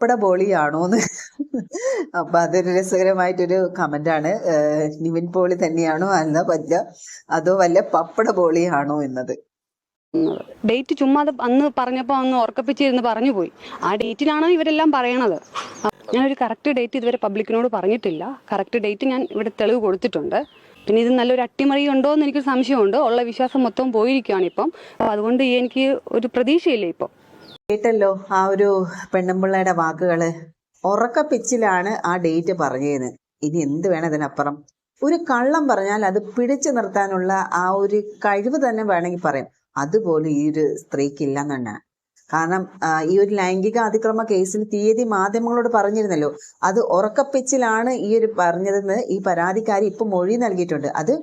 പപ്പട പോളിയാണോന്ന്. അപ്പൊ അതൊരു രസകരമായിട്ടൊരു കമന്റ് ആണ് നിവിൻ പോളി തന്നെയാണോ അല്ല വല്ല അതോ വല്ല പപ്പട പോളിയാണോ എന്നത്? ഡേറ്റ് ചുമ്മാ അന്ന് പറഞ്ഞപ്പോൾ അന്ന് ഉറക്കപ്പിച്ചിരുന്ന് പറഞ്ഞു പോയി. ആ ഡേറ്റിലാണ് ഇവരെല്ലാം പറയണത്? ഒരു കറക്റ്റ് ഡേറ്റ് ഇതുവരെ പബ്ലിക്കിനോട് പറഞ്ഞിട്ടില്ല. കറക്റ്റ് ഡേറ്റ് ഞാൻ ഇവിടെ തെളിവ് കൊടുത്തിട്ടുണ്ട്. പിന്നെ ഇത് നല്ലൊരു അട്ടിമറി ഉണ്ടോ എന്ന് എനിക്ക് സംശയമുണ്ട്. ഉള്ള വിശ്വാസം മൊത്തം പോയിരിക്കുകയാണ് ഇപ്പം അതുകൊണ്ട് എനിക്ക് ഒരു പ്രതീക്ഷയില്ല ഇപ്പം. കേട്ടല്ലോ ആ ഒരു പെണ്ണുമ്പിള്ളയുടെ വാക്കുകൾ. ഉറക്ക പിച്ചിലാണ് ആ ഡേറ്റ് പറഞ്ഞത് ഇനി എന്ത് വേണം ഇതിനപ്പുറം? ഒരു കള്ളം പറഞ്ഞാൽ അത് പിടിച്ചു നിർത്താനുള്ള ആ ഒരു കഴിവ് തന്നെ വേണമെങ്കിൽ പറയാം. അതുപോലും ഈ ഒരു സ്ത്രീക്ക് ഇല്ലെന്നാണ് കാരണം ഈ ഒരു ലൈംഗിക അതിക്രമ കേസിൽ തീയതി മാധ്യമങ്ങളോട് പറഞ്ഞിരുന്നല്ലോ. അത് ഉറക്കപ്പിച്ചിലാണ് ഈ ഒരു പറഞ്ഞതെന്ന് ഈ പരാതിക്കാരി ഇപ്പം മൊഴി നൽകിയിട്ടുണ്ട്. അത്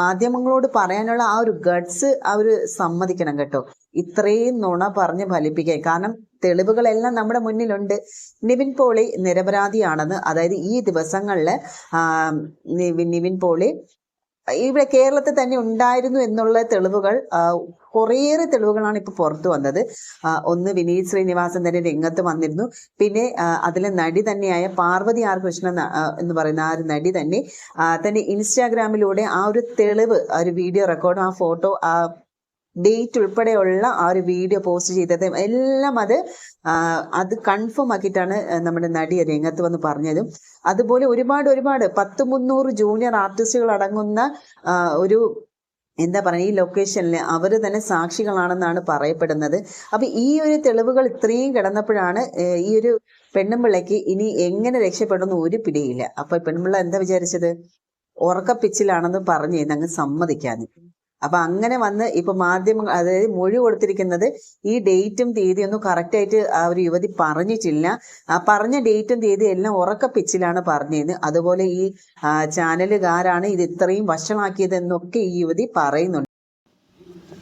മാധ്യമങ്ങളോട് പറയാനുള്ള ആ ഒരു ഗഡ്സ് അവർ സമ്മതിക്കണം കേട്ടോ. ഇത്രയും നുണ പറഞ്ഞ് ഫലിപ്പിക്കാൻ. കാരണം തെളിവുകളെല്ലാം നമ്മുടെ മുന്നിലുണ്ട്. നിവിൻ പോളി നിരപരാധിയാണെന്ന് അതായത് ഈ ദിവസങ്ങളിൽ നിവിൻ പോളി ഇവിടെ കേരളത്തിൽ തന്നെ ഉണ്ടായിരുന്നു എന്നുള്ള തെളിവുകൾ കുറേയേറെ തെളിവുകളാണ് ഇപ്പോൾ പുറത്തു വന്നത്. ഒന്ന് വിനീത് ശ്രീനിവാസൻ തന്നെ രംഗത്ത് വന്നിരുന്നു. പിന്നെ അതിലെ നടി തന്നെയായ പാർവതി ആർ കൃഷ്ണൻ എന്ന് പറയുന്ന ആ ഒരു നടി തന്നെ തന്നെ ഇൻസ്റ്റാഗ്രാമിലൂടെ ആ ഒരു തെളിവ് ആ ഒരു വീഡിയോ റെക്കോർഡ് ആ ഫോട്ടോ ആ ഡേറ്റ് ഉൾപ്പെടെയുള്ള ആ ഒരു വീഡിയോ പോസ്റ്റ് ചെയ്തത് എല്ലാം അത് അത് കൺഫേം ആക്കിയിട്ടാണ് നമ്മുടെ നടി രംഗത്ത് വന്ന് പറഞ്ഞതും. അതുപോലെ ഒരുപാട് ഒരുപാട് പത്ത് മുന്നൂറ് ജൂനിയർ ആർട്ടിസ്റ്റുകൾ അടങ്ങുന്ന ഒരു എന്താ പറയുക ഈ ലൊക്കേഷനിൽ അവർ തന്നെ സാക്ഷികളാണെന്നാണ് പറയപ്പെടുന്നത്. അപ്പോൾ ഈ ഒരു തെളിവുകൾ ഇത്രയും കിടന്നപ്പോഴാണ് ഈ ഒരു പെണ്ണുമ്പിള്ളയ്ക്ക് ഇനി എങ്ങനെ രക്ഷപ്പെടുന്ന ഒരു പിടിയില്ല. അപ്പൊ പെൺപിള്ള എന്താ വിചാരിച്ചത്? ഉറക്കപ്പിച്ചിലാണെന്ന് പറഞ്ഞ് അങ്ങ് സമ്മതിക്കാന് അപ്പൊ അങ്ങനെ വന്ന് ഇപ്പൊ മാധ്യമങ്ങൾ അതായത് മൊഴി കൊടുത്തിരിക്കുന്നത് ഈ ഡേറ്റും തീയതിയൊന്നും ഒന്നും കറക്റ്റ് ആയിട്ട് ആ ഒരു യുവതി പറഞ്ഞിട്ടില്ല. ആ പറഞ്ഞ ഡേറ്റും തീയതി എല്ലാം ഉറക്ക പിച്ചിലാണ് പറഞ്ഞത് അതുപോലെ ഈ ചാനലുകാരാണ് ഇത് ഇത്രയും വഷളാക്കിയതെന്നൊക്കെ ഈ യുവതി പറയുന്നുണ്ട്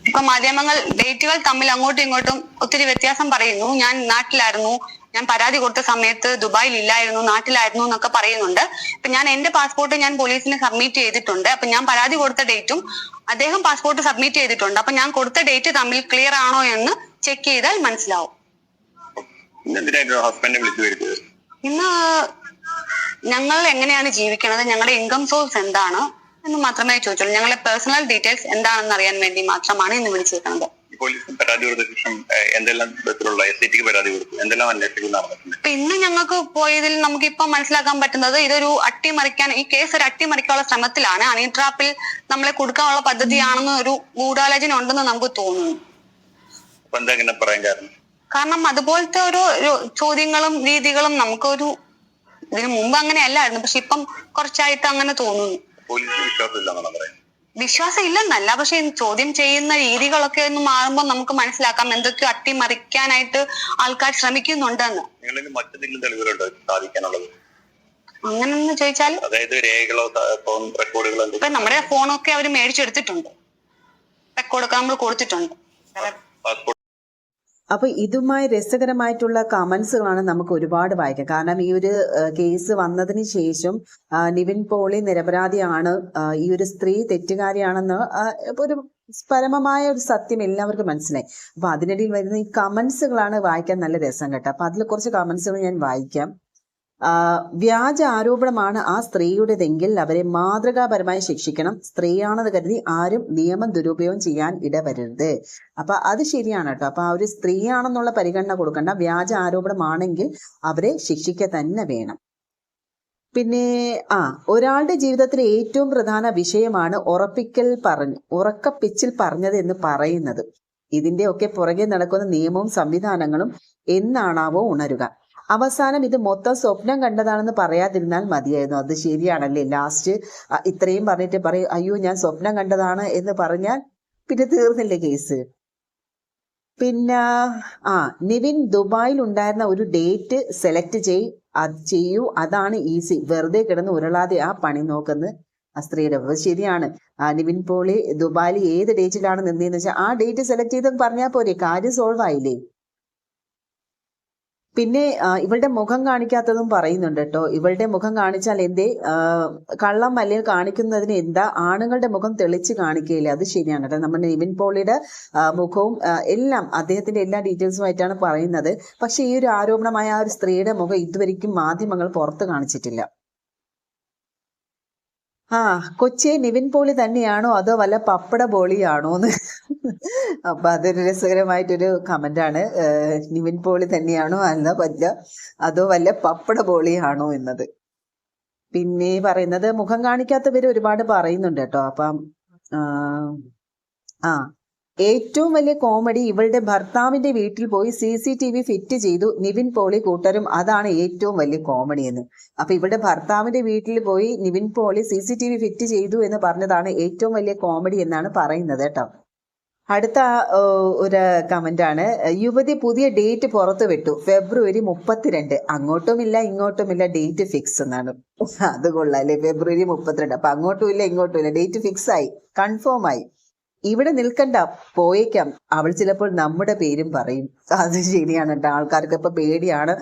ഇപ്പൊ മാധ്യമങ്ങൾ ഡേറ്റുകൾ തമ്മിൽ അങ്ങോട്ടും ഇങ്ങോട്ടും ഒത്തിരി വ്യത്യാസം പറയുന്നു. ഞാൻ നാട്ടിലായിരുന്നു. ഞാൻ പരാതി കൊടുത്ത സമയത്ത് ദുബായിൽ ഇല്ലായിരുന്നു നാട്ടിലായിരുന്നു എന്നൊക്കെ പറയുന്നുണ്ട്. അപ്പൊ ഞാൻ എന്റെ പാസ്പോർട്ട് ഞാൻ പോലീസിന് സബ്മിറ്റ് ചെയ്തിട്ടുണ്ട്. അപ്പൊ ഞാൻ പരാതി കൊടുത്ത ഡേറ്റും അദ്ദേഹം പാസ്പോർട്ട് സബ്മിറ്റ് ചെയ്തിട്ടുണ്ട്. അപ്പൊ ഞാൻ കൊടുത്ത ഡേറ്റ് തമ്മിൽ ക്ലിയർ ആണോ എന്ന് ചെക്ക് ചെയ്താൽ മനസ്സിലാവും. ഇന്ന് ഞങ്ങൾ എങ്ങനെയാണ് ജീവിക്കുന്നത് ഞങ്ങളുടെ ഇൻകം സോഴ്സ് എന്താണ്? എന്ന് മാത്രമേ ചോദിച്ചുള്ളൂ. ഞങ്ങളുടെ പേഴ്സണൽ ഡീറ്റെയിൽസ് എന്താണെന്ന് അറിയാൻ വേണ്ടി മാത്രമാണ് ഇന്ന് വിളിച്ചിരിക്കുന്നത് പോലീസിന് പരാതി കൊടുത്ത ശേഷം എന്തെല്ലാം വിധത്തിലുള്ള എസ് ഐ ടിക്ക് പരാതി കൊടുത്തു എന്തെല്ലാം അന്വേഷണം നടന്നിട്ടുണ്ട്? പിന്നെ ഞങ്ങൾക്ക് പോയതിൽ നമുക്ക് ഇപ്പൊ മനസ്സിലാക്കാൻ പറ്റുന്നത് ഇതൊരു അട്ടിമറിക്കാൻ ഈ കേസ് ഒരു അട്ടിമറിക്കാനുള്ള ശ്രമത്തിലാണ്. അണി ട്രാപ്പിൽ നമ്മളെ കൊടുക്കാനുള്ള പദ്ധതിയാണെന്ന് ഒരു ഗൂഢാലോചന ഉണ്ടെന്ന് നമുക്ക് തോന്നുന്നു. അപ്പൊ എന്താ ഇങ്ങനെ പറയാൻ കാരണം? കാരണം അതുപോലത്തെ ഒരു ഒരു ചോദ്യങ്ങളും രീതികളും നമുക്കൊരു ഇതിനു മുമ്പ് അങ്ങനെ അല്ലായിരുന്നു പക്ഷെ ഇപ്പം കുറച്ചായിട്ട് അങ്ങനെ തോന്നുന്നു. പോലീസിന് വിശ്വാസമില്ല എന്നാണ് പറയുന്നത്? വിശ്വാസം ഇല്ലെന്നല്ല പക്ഷെ ചോദ്യം ചെയ്യുന്ന രീതികളൊക്കെ ഒന്ന് മാറുമ്പോൾ നമുക്ക് മനസ്സിലാക്കാം എന്തൊക്കെയോ അട്ടിമറിക്കാനായിട്ട് ആൾക്കാർ ശ്രമിക്കുന്നുണ്ടെന്ന്. അങ്ങനെന്ന് ചോദിച്ചാൽ അതായത് രേഖകളോ ഫോൺ റെക്കോർഡുകളോ ഇപ്പൊ നമ്മുടെ ഫോണൊക്കെ അവർ മേടിച്ചെടുത്തിട്ടുണ്ട്. റെക്കോർഡൊക്കെ നമ്മൾ കൊടുത്തിട്ടുണ്ട്. പാസ്പോർട്ട് അപ്പൊ ഇതുമായി രസകരമായിട്ടുള്ള കമന്റ്സുകളാണ് നമുക്ക് ഒരുപാട് വായിക്കാം. കാരണം ഈ ഒരു കേസ് വന്നതിന് ശേഷം നിവിൻ പോളി നിരപരാധിയാണ്. ഈ ഒരു സ്ത്രീ തെറ്റുകാരിയാണെന്ന് ഒരു പരമമായ ഒരു സത്യം എല്ലാവർക്കും മനസ്സിലായി. അപ്പൊ അതിനിടയിൽ വരുന്ന ഈ കമന്റ്സുകളാണ് വായിക്കാൻ നല്ല രസം കേട്ടോ. അപ്പൊ അതിൽ കുറച്ച് കമന്റ്സുകൾ ഞാൻ വായിക്കാം. വ്യാജ ആരോപണമാണ് ആ സ്ത്രീയുടേതെങ്കിൽ അവരെ മാതൃകാപരമായി ശിക്ഷിക്കണം. സ്ത്രീയാണെന്ന് കരുതി ആരും നിയമം ദുരുപയോഗം ചെയ്യാൻ ഇടവരരുത്. അപ്പൊ അത് ശരിയാണ് കേട്ടോ. അപ്പൊ ആ ഒരു സ്ത്രീയാണെന്നുള്ള പരിഗണന കൊടുക്കണ്ട. വ്യാജ ആരോപണമാണെങ്കിൽ അവരെ ശിക്ഷിക്കുക തന്നെ വേണം. പിന്നെ ആ ഒരാളുടെ ജീവിതത്തിലെ ഏറ്റവും പ്രധാന വിഷയമാണ് ഉറപ്പിക്കൽ പറഞ്ഞു ഉറക്കപ്പിച്ചിൽ പറഞ്ഞത് എന്ന് പറയുന്നത്. ഇതിന്റെ ഒക്കെ പുറകെ നടക്കുന്ന നിയമവും സംവിധാനങ്ങളും എന്നാണാവോ ഉണരുക. അവസാനം ഇത് മൊത്തം സ്വപ്നം കണ്ടതാണെന്ന് പറയാതിരുന്നാൽ മതിയായിരുന്നു. അത് ശരിയാണല്ലേ? ലാസ്റ്റ് ഇത്രയും പറഞ്ഞിട്ട് പറയും അയ്യോ ഞാൻ സ്വപ്നം കണ്ടതാണ് എന്ന് പറഞ്ഞാൽ പിന്നെ തീർന്നില്ലേ കേസ്? പിന്നെ ആ നിവിൻ ദുബായിൽ ഉണ്ടായിരുന്ന ഒരു ഡേറ്റ് സെലക്ട് ചെയ് അത് ചെയ്യൂ. അതാണ് ഈസി. വെറുതെ കിടന്ന് ഉരുളാതെ ആ പണി നോക്കുന്നത് ആ സ്ത്രീയുടെ. ശരിയാണ്. നിവിൻ പോളി ദുബായിൽ ഏത് ഡേറ്റിലാണ് നിന്നതെന്ന് വെച്ചാൽ ആ ഡേറ്റ് സെലക്ട് ചെയ്ത് പറഞ്ഞാൽ പോരെ. കാര്യം സോൾവ് ആയില്ലേ? പിന്നെ ഇവളുടെ മുഖം കാണിക്കാത്തതും പറയുന്നുണ്ട് കേട്ടോ. ഇവളുടെ മുഖം കാണിച്ചാൽ എന്തേ കള്ളം അല്ലെങ്കിൽ കാണിക്കുന്നതിന് എന്താ ആണുങ്ങളുടെ മുഖം തെളിച്ച് കാണിക്കുകയില്ല അത് ശരിയാണ് കേട്ടോ. നമ്മുടെ നിവിൻ പോളിയുടെ മുഖവും എല്ലാം അദ്ദേഹത്തിന്റെ എല്ലാ ഡീറ്റെയിൽസുമായിട്ടാണ് പറയുന്നത്. പക്ഷെ ഈ ഒരു ആരോപണമായ ആ ഒരു സ്ത്രീയുടെ മുഖം ഇതുവരെയ്ക്കും മാധ്യമങ്ങൾ പുറത്ത് കാണിച്ചിട്ടില്ല. ആ കൊച്ചേ നിവിൻ പോളി തന്നെയാണോ അതോ വല്ല പപ്പട പോളിയാണോ എന്ന് അപ്പൊ അതൊരു രസകരമായിട്ടൊരു കമന്റ് ആണ് നിവിൻ പോളി തന്നെയാണോ അല്ല വല്ല അതോ വല്ല പപ്പട പോളിയാണോ എന്നത്? പിന്നെ പറയുന്നത് മുഖം കാണിക്കാത്തവര് ഒരുപാട് പറയുന്നുണ്ട് കേട്ടോ. അപ്പം ആ, ഏറ്റവും വലിയ കോമഡി ഇവളുടെ ഭർത്താവിന്റെ വീട്ടിൽ പോയി C C T V fit ചെയ്തു. നിവിൻ പോളി കൂട്ടരും അതാണ് ഏറ്റവും വലിയ കോമഡി എന്ന്. അപ്പൊ ഇവളുടെ ഭർത്താവിന്റെ വീട്ടിൽ പോയി Nivin Pauly C C T V fit ചെയ്തു എന്ന് പറഞ്ഞതാണ് ഏറ്റവും വലിയ കോമഡി എന്നാണ് പറയുന്നത് കേട്ടോ. അടുത്ത ഒരു കമന്റ് ആണ്. യുവതി പുതിയ ഡേറ്റ് പുറത്തു വിട്ടു. ഫെബ്രുവരി മുപ്പത്തിരണ്ട്. അങ്ങോട്ടുമില്ല ഇങ്ങോട്ടുമില്ല ഡേറ്റ് ഫിക്സ് എന്നാണ്. അത് കൊള്ളാം അല്ലെ? ഫെബ്രുവരി മുപ്പത്തിരണ്ട്. അപ്പൊ അങ്ങോട്ടും ഇല്ല ഇങ്ങോട്ടും ഇല്ല ഡേറ്റ് ഫിക്സ് ആയി. കൺഫേം ആയി. ഇവിടെ നിൽക്കണ്ട. പോയേക്കാം. അവൾ ചിലപ്പോൾ നമ്മുടെ പേരും പറയും. അത് ശരിയാണ് കേട്ടോ. ആൾക്കാർക്ക് ഇപ്പൊ പേടിയാണ്.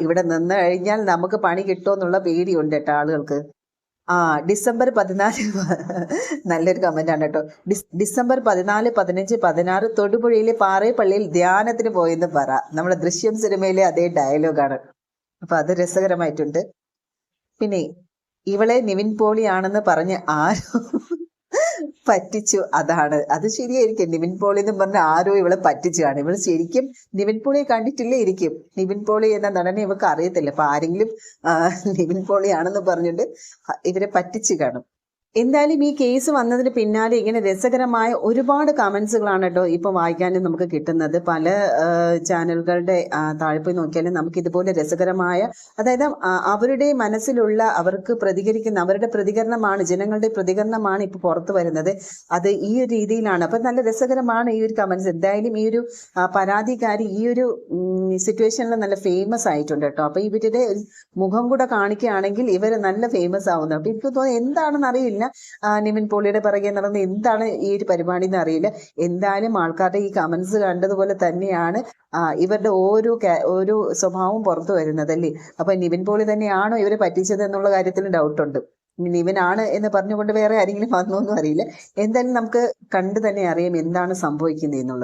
ഇവിടെ നിന്ന് കഴിഞ്ഞാൽ നമുക്ക് പണി കിട്ടുമെന്നുള്ള പേടിയുണ്ട് കേട്ടോ ആളുകൾക്ക്. ആ ഡിസംബർ പതിനാല് നല്ലൊരു കമന്റ് ആണ് കേട്ടോ. ഡിസംബർ പതിനാല് പതിനഞ്ച് പതിനാറ് തൊടുപുഴയിലെ പാറേപ്പള്ളിയിൽ ധ്യാനത്തിന് പോയെന്ന് പറ. നമ്മുടെ ദൃശ്യം സിനിമയിലെ അതേ ഡയലോഗാണ് അപ്പൊ അത് രസകരമായിട്ടുണ്ട്. പിന്നെ ഇവളെ നിവിൻ പോളിയാണെന്ന് പറഞ്ഞ് ആരോ പറ്റിച്ചു. അതാണ്. അത് ശരിയായിരിക്കും. നിവിൻ പോളി എന്ന് പറഞ്ഞ ആരോ ഇവളെ പറ്റിച്ചു ഇവൾ ശരിക്കും നിവിൻ പോളിയെ കണ്ടിട്ടില്ലേ ഇരിക്കും. നിവിൻ പോളി എന്ന നടനെ ഇവക്ക് അറിയത്തില്ല. അപ്പൊ ആരെങ്കിലും നിവിൻ പോളിയാണെന്ന് പറഞ്ഞിട്ട് ഇവരെ പറ്റിച്ചു കാണും. എന്തായാലും ഈ കേസ് വന്നതിന് പിന്നാലെ ഇങ്ങനെ രസകരമായ ഒരുപാട് കമൻസുകളാണ് കേട്ടോ ഇപ്പോൾ വായിക്കാനും നമുക്ക് കിട്ടുന്നത്. പല ചാനലുകളുടെ താഴ്പ്പ് നോക്കിയാലും നമുക്ക് ഇതുപോലെ രസകരമായ അതായത് അവരുടെ മനസ്സിലുള്ള അവർക്ക് പ്രതികരിക്കുന്ന അവരുടെ പ്രതികരണമാണ് ജനങ്ങളുടെ പ്രതികരണമാണ് ഇപ്പോൾ പുറത്തു വരുന്നത്. അത് ഈ ഒരു രീതിയിലാണ്. അപ്പം നല്ല രസകരമാണ് ഈ ഒരു കമൻസ് എന്തായാലും ഈ ഒരു പരാതിക്കാരി ഈ ഒരു സിറ്റുവേഷനിൽ നല്ല ഫേമസ് ആയിട്ടുണ്ട് കേട്ടോ. അപ്പോൾ ഇവരുടെ മുഖം കൂടെ കാണിക്കുകയാണെങ്കിൽ ഇവർ നല്ല ഫേമസ് ആവുന്നു. അപ്പം എനിക്ക് തോന്നുന്നു എന്താണെന്ന് അറിയില്ല. നിവിൻ പോളിയുടെ പിറകെ നടന്ന് എന്താണ് ഈ ഒരു പരിപാടി എന്ന് അറിയില്ല. എന്തായാലും ആൾക്കാരുടെ ഈ കമന്റ്സ് കണ്ടതുപോലെ തന്നെയാണ് ഇവരുടെ ഓരോ ഓരോ സ്വഭാവം പുറത്തു വരുന്നത് അല്ലേ? അപ്പൊ നിവിൻ പോളി തന്നെയാണോ ഇവരെ പറ്റിച്ചത് എന്നുള്ള കാര്യത്തിൽ ഡൗട്ട് ഉണ്ട്. നിവിനാണ് എന്ന് പറഞ്ഞുകൊണ്ട് വേറെ ആരെങ്കിലും വന്നോ എന്നും അറിയില്ല. എന്തായാലും നമുക്ക് കണ്ടു തന്നെ അറിയാം എന്താണ് സംഭവിക്കുന്നത് എന്നുള്ളത്